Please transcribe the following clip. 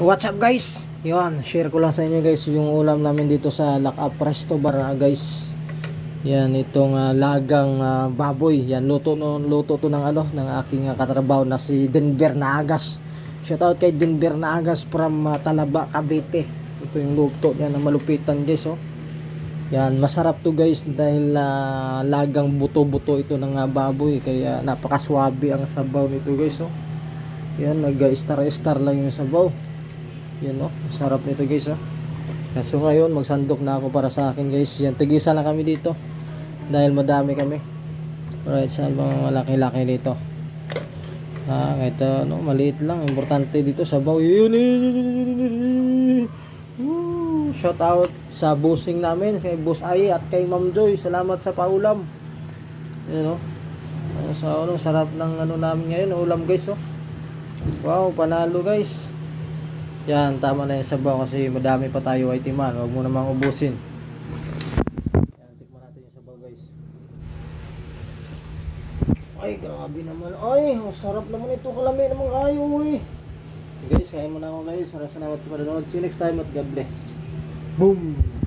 What's up guys? Yan, share ko lang sa inyo guys yung ulam namin dito sa Lock Up Resto Bar ah, guys. Yan itong ah, lagang ah, baboy. Yan luto no luto to ng ano ng aking ah, katrabaho na si Denver Naagas. Shout out kay Denver Naagas from ah, Talaba, Cavite. Ito yung luto niya na malupitan guys oh. Yan, masarap to guys dahil ah, lagang buto-buto ito ng ah, baboy kaya napakaswabe ang sabaw nito guys oh. Yan, nag-star-star lang yung sabaw. Yan no, sarap nito guys oh. So ngayon, magsandok na ako para sa akin guys. Yan, tigisa lang kami dito. Dahil madami kami. Alright, saan mga malaki-laki dito? Ah, ito, no, maliit lang. Importante dito, sabaw. Yun. Woo! Shout out sa busing namin, kay Boss Ai at kay Ma'am Joy. Salamat sa paulam. Yan. Ano sa ano, sarap ng ano namin ngayon, ulam guys oh. Wow, panalo guys. Yan, tama na yung sabaw kasi madami pa tayo ay timan. Huwag mo namang ubusin. Yan, tikman natin yung sabaw guys. Ay, grabe naman. Ay, ang sarap naman ito. Kalami naman kayo eh. Guys, kain muna ako guys. Maraming salamat sa panonood. See you next time at God bless. Boom!